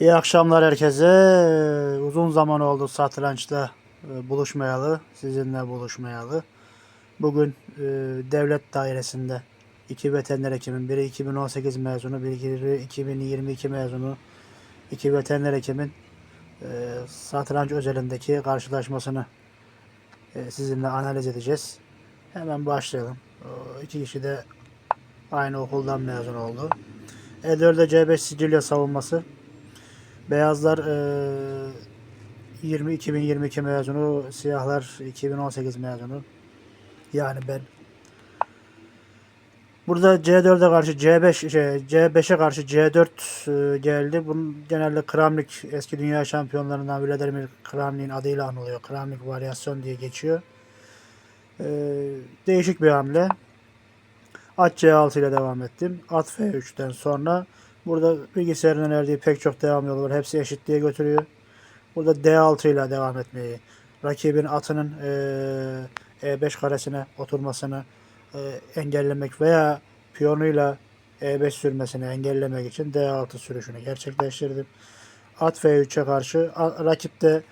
İyi akşamlar herkese. Uzun zaman oldu satrançta e, buluşmayalı, sizinle buluşmayalı. Bugün e, devlet dairesinde iki veteriner hekimin, biri 2018 mezunu, biri 2022 mezunu, iki veteriner hekimin e, satranç özelindeki karşılaşmasını sizinle analiz edeceğiz. Hemen başlayalım. O iki kişi de aynı okuldan mezun oldu. E4'de C5 Sicilya savunması. Beyazlar eee 20 2022 mezunu, siyahlar 2018 mezunu. Yani ben. Burada C4'e karşı C5 şey, C5'e karşı C4 e, geldi. Bunun genelde Kramnik eski dünya şampiyonlarından Vladimir Kramnik'in adıyla anılıyor. Kramnik varyasyon diye geçiyor. E, değişik bir hamle. At C6 ile devam ettim. At F3'ten sonra burada bilgisayarın önerdiği pek çok devam yolu var. Hepsi eşitliğe götürüyor. Burada D6 ile devam etmeyi, rakibin atının eee, E5 karesine oturmasını eee, engellemek veya piyonuyla E5 sürmesini engellemek için D6 sürüşünü gerçekleştirdim. At F3'e karşı a- rakip de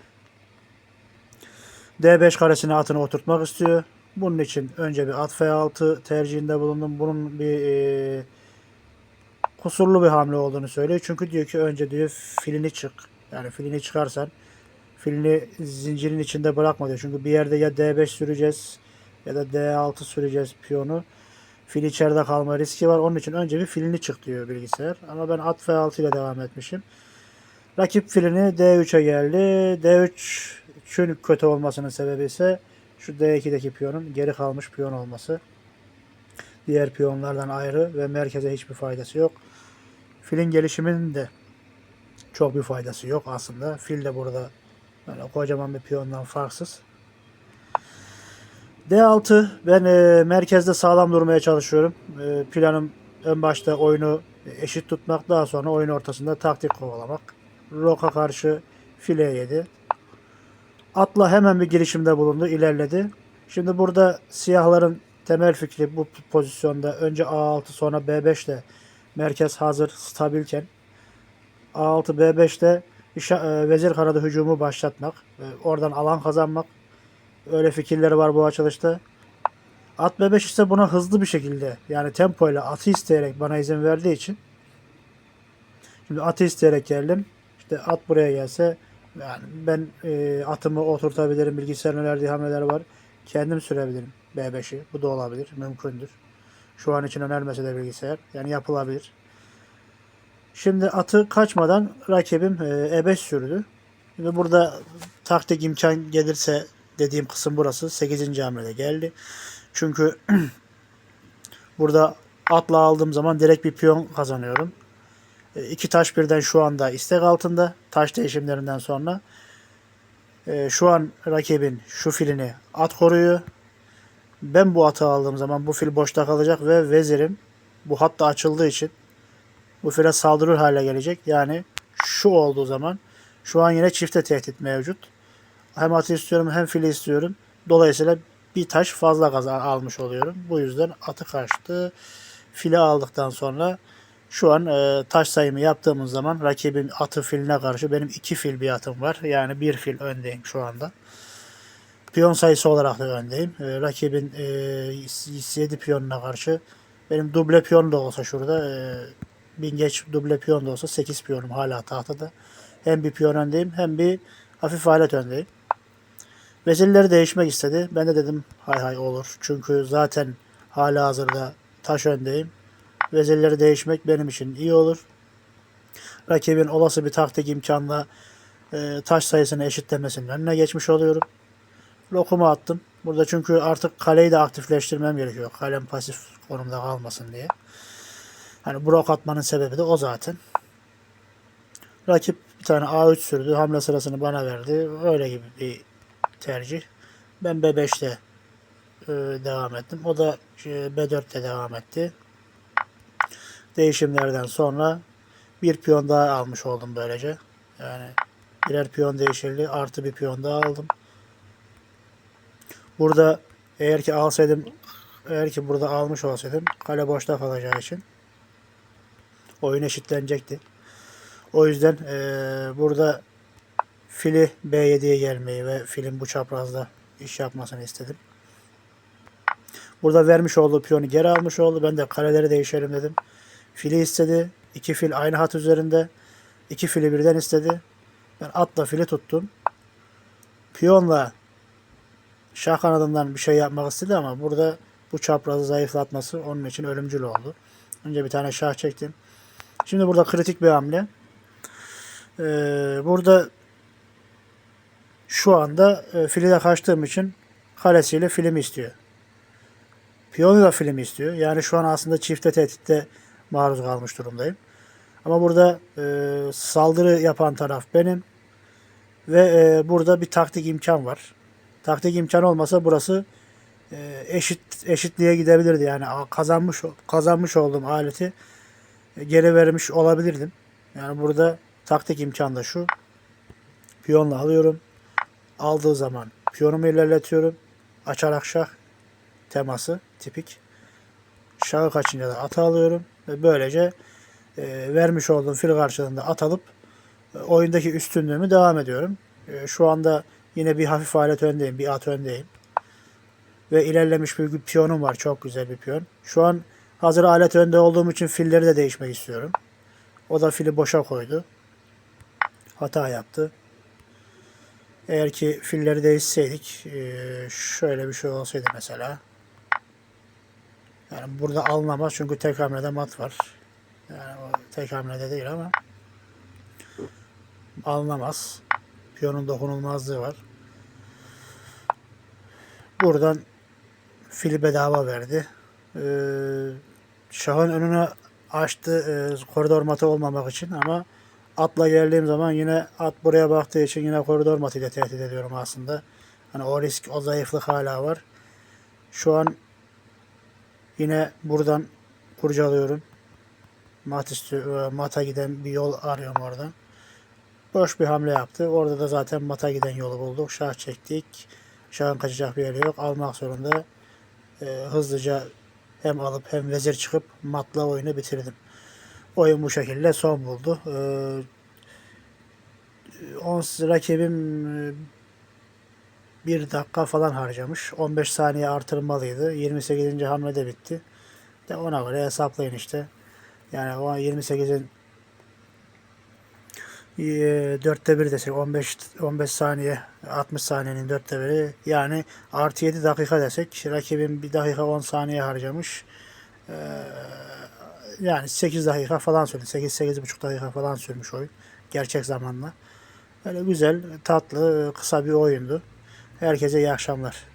D5 karesine atını oturtmak istiyor. Bunun için önce bir at F6 tercihinde bulundum. Bunun bir eee, kusurlu bir hamle olduğunu söylüyor. Çünkü diyor ki önce diyor filini çık. Yani filini çıkarsan filini zincirin içinde bırakma diyor. Çünkü bir yerde ya D5 süreceğiz ya da D6 süreceğiz piyonu. Fil içeride kalma riski var. Onun için önce bir filini çık diyor bilgisayar. Ama ben at F6 ile devam etmişim. Rakip filini D3'e geldi. D3'ün kötü olmasının sebebi ise şu D2'deki piyonun geri kalmış piyon olması. Diğer piyonlardan ayrı ve merkeze hiçbir faydası yok. Filin gelişiminin de çok bir faydası yok aslında. Fil de burada böyle kocaman bir piyondan farksız. D6 ben e, merkezde sağlam durmaya çalışıyorum. E, planım ön başta oyunu eşit tutmak daha sonra oyun ortasında taktik kovalamak. Roka karşı file yedi. Atla hemen bir girişimde bulundu, ilerledi. Şimdi burada siyahların temel fikri bu pozisyonda önce A6 sonra B5 ile merkez hazır stabilken A6 B5'te işa- e, vezir kanadı hücumu başlatmak, oradan alan kazanmak. Öyle fikirleri var bu açılışta. At B5 ise buna hızlı bir şekilde yani tempoyla atı isteyerek bana izin verdiği için şimdi atı isteyerek geldim. İşte at buraya gelse yani ben e, atımı oturtabilirim. Bilgisayarın önerdiği hamleler var. Kendim sürebilirim B5'i. Bu da olabilir. Mümkündür. Şu an için önermese de bilgisayar. Yani yapılabilir. Şimdi atı kaçmadan rakibim e, E5 sürdü. Şimdi burada taktik imkan gelirse dediğim kısım burası. 8. hamlede geldi. Çünkü burada atla aldığım zaman direkt bir piyon kazanıyorum. E, iki taş birden şu anda istek altında. Taş değişimlerinden sonra. E, şu an rakibin şu filini at koruyor. Ben bu atı aldığım zaman bu fil boşta kalacak ve vezirim bu hatta açıldığı için bu file saldırır hale gelecek. Yani şu olduğu zaman şu an yine çifte tehdit mevcut. Hem atı istiyorum hem fili istiyorum. Dolayısıyla bir taş fazla kazan almış oluyorum. Bu yüzden atı kaçtı. Fili aldıktan sonra şu an e, taş sayımı yaptığımız zaman rakibin atı filine karşı benim iki fil bir atım var. Yani bir fil öndeyim şu anda. Piyon sayısı olarak da öndeyim. E, rakibin e, 7 piyonuna karşı benim duble piyon da olsa şurada e, bin geç duble piyon da olsa 8 piyonum hala tahtada. Hem bir piyon öndeyim hem bir hafif alet öndeyim. Vezirleri değişmek istedi. Ben de dedim hay hay olur. Çünkü zaten hala hazırda taş öndeyim. Vezirleri değişmek benim için iyi olur. Rakibin olası bir taktik imkanla e, taş sayısını eşitlemesinin önüne geçmiş oluyorum. Lokumu attım. Burada çünkü artık kaleyi de aktifleştirmem gerekiyor. Kalem pasif konumda kalmasın diye. Hani blok atmanın sebebi de o zaten. Rakip bir tane A3 sürdü. Hamle sırasını bana verdi. Öyle gibi bir tercih. Ben B5'te e, devam ettim. O da e, B4'te devam etti. Değişimlerden sonra bir piyon daha almış oldum böylece. Yani birer piyon değişildi. Artı bir piyon daha aldım. Burada eğer ki alsaydım eğer ki burada almış olsaydım kale boşta kalacağı için oyun eşitlenecekti. O yüzden eee, burada fili B7'ye gelmeyi ve filin bu çaprazda iş yapmasını istedim. Burada vermiş olduğu piyonu geri almış oldu. Ben de kareleri değişelim dedim. Fili istedi. İki fil aynı hat üzerinde. İki fili birden istedi. Ben atla fili tuttum. Piyonla şah kanadından bir şey yapmak istedi ama burada bu çaprazı zayıflatması onun için ölümcül oldu. Önce bir tane şah çektim. Şimdi burada kritik bir hamle. Ee, burada şu anda e, fili de kaçtığım için kalesiyle film istiyor. Piyonu da film istiyor. Yani şu an aslında çifte tehditte maruz kalmış durumdayım. Ama burada e, saldırı yapan taraf benim. Ve e, burada bir taktik imkan var. Taktik imkan olmasa burası e, eşit eşitliğe gidebilirdi. Yani kazanmış kazanmış olduğum aleti e, geri vermiş olabilirdim. Yani burada taktik imkan da şu. Piyonla alıyorum. Aldığı zaman piyonumu ilerletiyorum. Açarak şah teması tipik. Şahı kaçınca da ata alıyorum. Ve böylece e, vermiş olduğum fil karşılığında at alıp e, oyundaki üstünlüğümü devam ediyorum. E, şu anda yine bir hafif alet öndeyim. Bir at öndeyim. Ve ilerlemiş bir piyonum var. Çok güzel bir piyon. Şu an hazır alet önde olduğum için filleri de değişmek istiyorum. O da fili boşa koydu. Hata yaptı. Eğer ki filleri değişseydik e, şöyle bir şey olsaydı mesela. Yani burada alınamaz çünkü tek hamlede mat var. Yani o tek hamlede değil ama alınamaz. Piyonun dokunulmazlığı var. Buradan fili bedava verdi. Ee, şahın önünü açtı e, koridor matı olmamak için ama atla geldiğim zaman yine at buraya baktığı için yine koridor matıyla tehdit ediyorum aslında. Hani o risk, o zayıflık hala var. Şu an yine buradan kurcalıyorum. Mat istiyor, mata giden bir yol arıyorum oradan. Boş bir hamle yaptı. Orada da zaten mata giden yolu bulduk. Şah çektik. Şahın kaçacak bir yeri yok. Almak zorunda. Ee, hızlıca hem alıp hem vezir çıkıp matla oyunu bitirdim. Oyun bu şekilde son buldu. Ee, on, rakibim e, bir dakika falan harcamış. 15 saniye artırmalıydı. 28. hamlede bitti. De ona göre hesaplayın işte. Yani o 28'in e, dörtte bir desek 15 15 saniye 60 saniyenin dörtte biri yani artı 7 dakika desek rakibin bir dakika 10 saniye harcamış. Ee, yani 8 dakika falan sürdü. 8 8,5 dakika falan sürmüş oyun. Gerçek zamanla. Öyle güzel, tatlı, kısa bir oyundu. Herkese iyi akşamlar.